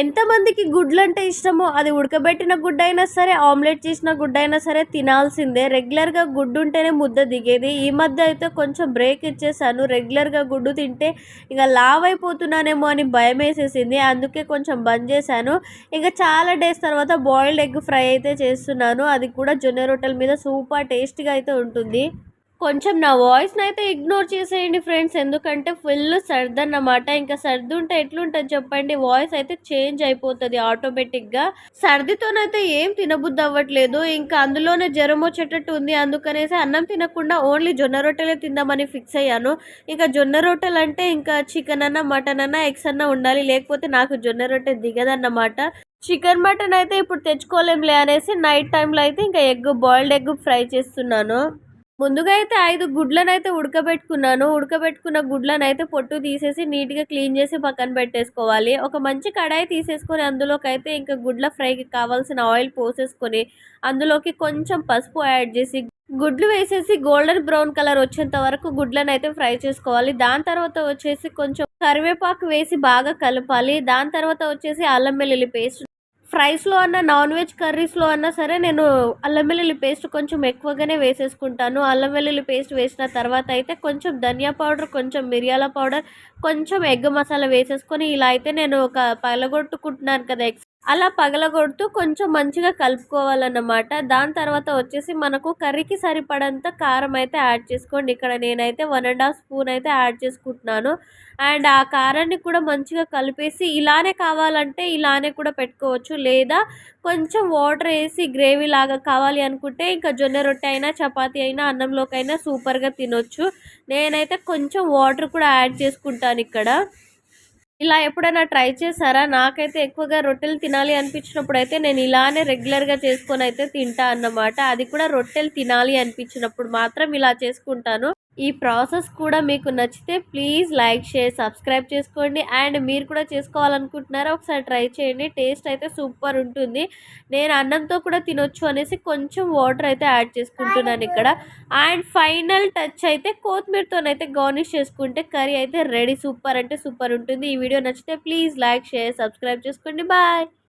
ఎంతమందికి గుడ్లు అంటే ఇష్టమో అది ఉడకబెట్టిన గుడ్డు అయినా సరే ఆమ్లెట్ చేసిన గుడ్డు అయినా సరే తినాల్సిందే. రెగ్యులర్గా గుడ్డు ఉంటేనే ముద్ద దిగేది. ఈ మధ్య అయితే కొంచెం బ్రేక్ ఇచ్చేసాను. రెగ్యులర్గా గుడ్డు తింటే ఇక లావ్ అయిపోతున్నానేమో అని భయం వేసేసింది అందుకే కొంచెం బంద్ చేశాను. ఇంకా చాలా డేస్ తర్వాత బాయిల్డ్ ఎగ్ ఫ్రై అయితే చేస్తున్నాను. అది కూడా జొన్న రొట్టెల మీద సూపర్ టేస్టీగా అయితే ఉంటుంది. కొంచెం నా వాయిస్ని అయితే ఇగ్నోర్ చేసేయండి ఫ్రెండ్స్. ఎందుకంటే ఫుల్ సర్ది అన్నమాట ఇంకా సర్ది ఉంటే ఎట్లుంటుంది చెప్పండి? వాయిస్ అయితే చేంజ్ అయిపోతుంది ఆటోమేటిక్గా. సర్దితోనైతే ఏం తినబుద్ధి అవ్వట్లేదు ఇంకా అందులోనే జ్వరం వచ్చేటట్టు ఉంది. అందుకనేసి అన్నం తినకుండా ఓన్లీ జొన్న రొట్టెలే తిందామని ఫిక్స్ అయ్యాను. ఇంకా జొన్న రొట్టెలు అంటే ఇంకా చికెన్ అన్న మటన్ అన్న ఎగ్స్ అన్న ఉండాలి. లేకపోతే నాకు జొన్న రొట్టె దిగదన్నమాట. చికెన్ మటన్ అయితే ఇప్పుడు తెచ్చుకోలేంలే అనేసి నైట్ టైంలో అయితే ఇంకా ఎగ్ బాయిల్డ్ ఎగ్ ఫ్రై చేస్తున్నాను. ముందుగా అయితే ఐదు గుడ్లను అయితే ఉడకబెట్టుకున్నాను. ఉడకబెట్టుకున్న గుడ్లను అయితే పొట్టు తీసేసి నీట్గా క్లీన్ చేసి పక్కన పెట్టేసుకోవాలి. ఒక మంచి కడాయి తీసేసుకొని అందులోకి అయితే ఇంకా గుడ్ల ఫ్రైకి కావాల్సిన ఆయిల్ పోసేసుకొని అందులోకి కొంచెం పసుపు యాడ్ చేసి గుడ్లు వేసేసి గోల్డెన్ బ్రౌన్ కలర్ వచ్చేంత వరకు గుడ్లను అయితే ఫ్రై చేసుకోవాలి. దాని తర్వాత వచ్చేసి కొంచెం కరివేపాకు వేసి బాగా కలపాలి. దాని తర్వాత వచ్చేసి అల్లం వెల్లుల్లి పేస్ట్ ఫ్రైస్లో అన్న నాన్ వెజ్ కర్రీస్లో అన్నా సరే నేను అల్లం వెల్లుల్లి పేస్ట్ కొంచెం ఎక్కువగానే వేసేసుకుంటాను. అల్లం వెల్లుల్లి పేస్ట్ వేసిన తర్వాత అయితే కొంచెం ధనియా పౌడర్ కొంచెం మిరియాల పౌడర్ కొంచెం ఎగ్ మసాలా వేసేసుకొని ఇలా అయితే నేను ఒక పగలగొట్టుకుంటున్నాను కదా ఎగ్స్ అలా పగలగొడుతూ కొంచెం మంచిగా కలుపుకోవాలన్నమాట. దాని తర్వాత వచ్చేసి మనకు కర్రీకి సరిపడంత కారం అయితే యాడ్ చేసుకోండి. ఇక్కడ నేనైతే వన్ అండ్ హాఫ్ స్పూన్ అయితే యాడ్ చేసుకుంటున్నాను. అండ్ ఆ కారాన్ని కూడా మంచిగా కలిపేసి ఇలానే కావాలంటే ఇలానే కూడా పెట్టుకోవచ్చు. లేదా కొంచెం వాటర్ వేసి గ్రేవీ లాగా కావాలి అనుకుంటే ఇంకా జొన్న రొట్టె అయినా చపాతీ అయినా అన్నంలోకైనా సూపర్గా తినొచ్చు. నేనైతే కొంచెం వాటర్ కూడా యాడ్ చేసుకుంటాను ఇక్కడ. ఇలా ఎప్పుడైనా ట్రై చేశారా? నాకైతే ఎక్కువగా రొట్టెలు తినాలి అనిపించినప్పుడు అయితే నేను ఇలానే రెగ్యులర్గా చేసుకొని అయితే తింటా అన్నమాట. అది కూడా రొట్టెలు తినాలి అనిపించినప్పుడు మాత్రం ఇలా చేసుకుంటాను. ఈ ప్రాసెస్ కూడా మీకు నచ్చితే ప్లీజ్ లైక్ షేర్ సబ్స్క్రైబ్ చేసుకోండి. అండ్ మీరు కూడా చేసుకోవాలనుకుంటున్నారా ఒకసారి ట్రై చేయండి. టేస్ట్ అయితే సూపర్ ఉంటుంది. నేను అన్నంతో కూడా తినొచ్చు అనేసి కొంచెం వాటర్ అయితే యాడ్ చేసుకుంటున్నాను ఇక్కడ. అండ్ ఫైనల్ టచ్ అయితే కొత్తిమీరతోనైతే గార్నిష్ చేసుకుంటే కర్రీ అయితే రెడీ సూపర్ అంటే సూపర్ ఉంటుంది. ఈ వీడియో నచ్చితే ప్లీజ్ లైక్ షేర్ సబ్స్క్రైబ్ చేసుకోండి. బాయ్.